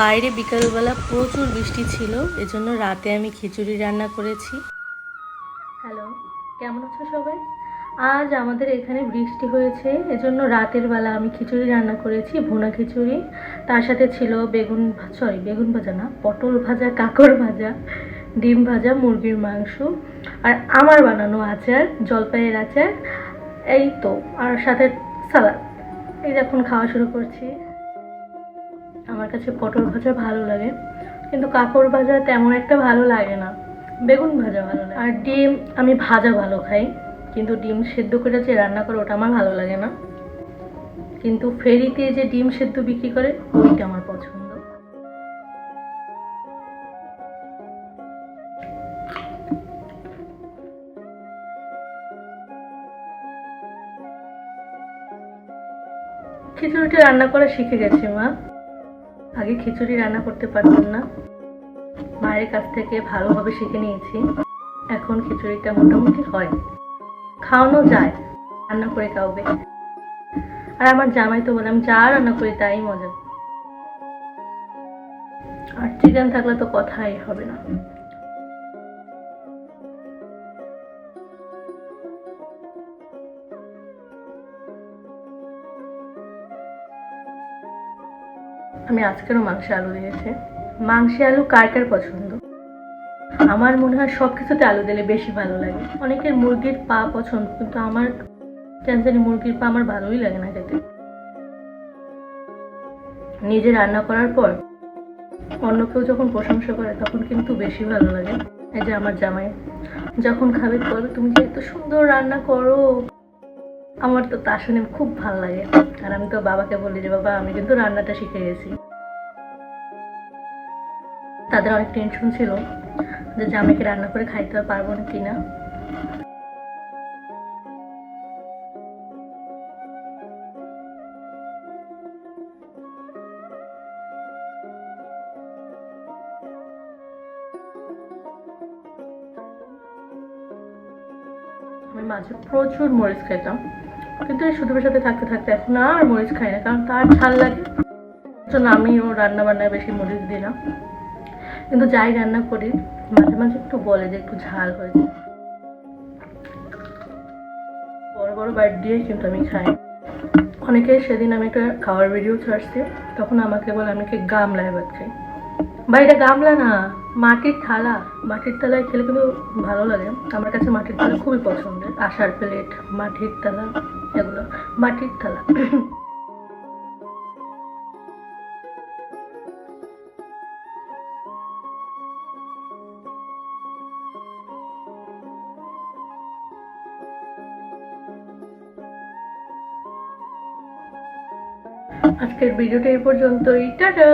বাইরে বিকালবেলা প্রচুর বৃষ্টি ছিল, এজন্য রাতে আমি খিচুড়ি রান্না করেছি। হ্যালো কেমন আছো সবাই? আজ আমাদের এখানে বৃষ্টি হয়েছে, এজন্য রাতের বেলা আমি খিচুড়ি রান্না করেছি, ভুনা খিচুড়ি। তার সাথে ছিল বেগুন সরি বেগুন ভাজা না, পটল ভাজা, কাঁকড় ভাজা, ডিম ভাজা, মুরগির মাংস, আর আমার বানানো আচার, জলপাইয়ের আচার, এই তো, আর সাথে সালাদ। এই যে এখন খাওয়া শুরু করছি। আমার কাছে পটল ভাজা ভালো লাগে, কিন্তু কাঁকড় ভাজা তেমন একটা ভালো লাগে না। বেগুন ভাজা ভালো লাগে। আর ডিম, আমি ভাজা ভালো খাই, কিন্তু ডিম সেদ্ধ করে যে রান্না করে, ওটা আমার ভালো লাগে না। কিন্তু ফেরিতে যে ডিম সেদ্ধ বিক্রি করে, ওইটা আমার পছন্দ। খিচুড়িটা রান্না করা শিখে গেছি, মা। আগে খিচুড়ি রান্না করতে পারতাম না। মায়ের কাছ থেকে ভালোভাবে শিখে নিয়েছি। এখন খিচুড়িটা মোটামুটি হয়। খাওয়ানো যায়, রান্না করে কাউকে আর আমার জামাই তো বললাম যা রান্না করি তাই মজা। আর চিকেন থাকলে তো কথাই হবে না। আমি আজকেরও মাংসে আলু দিয়েছি। মাংসে আলু কার কার পছন্দ? আমার মনে হয় সব কিছুতে আলু দিলে বেশি ভালো লাগে। অনেকের মুরগির পা পছন্দ, কিন্তু আমার কেন জানি মুরগির পা আমার ভালোই লাগে না খেতে। নিজে রান্না করার পর অন্য কেউ যখন প্রশংসা করে, তখন কিন্তু বেশি ভালো লাগে। এই যে আমার জামাই, যখন খাবে বলবে তুমি যে এত সুন্দর রান্না করো। আমার তো তা শুনে খুব ভালো লাগে। আর আমি তো বাবাকে বলি যে, বাবা, আমি কিন্তু রান্নাটা শিখে গেছি। তাদের অনেক টেনশন ছিল যে জামাইকে রান্না করে খাইতে পারব না? কিনা আমি মাঝে প্রচুর মরিচ খেতাম। কিন্তু এই সুদীপের সাথে থাকতে থাকতে এখন আর মরিচ খাই না, কারণ তার ঝাল লাগে। জন্য আমিও রান্না বান্নায় বেশি মরিচ দিই না। কিন্তু যাই রান্না করি, মাঝে মাঝে একটু বলে যে একটু ঝাল হয়েছে। বড় বড় বাইট দিয়ে কিন্তু আমি খাই। অনেকে সেদিন আমি একটা খাওয়ার ভিডিও ছাড়ছি, তখন আমাকে বলে আমি কি গামলায় ভাত খাই বা এটা গামলা না, মাটির থালা। মাটির থালায় খেলে কিন্তু ভালো লাগে। আমার কাছে মাটির থালা খুবই পছন্দের আশার প্লেট মাটির থালা। এগুলো মাটির থালা। আজকের ভিডিওটা এই পর্যন্তই। টাটা!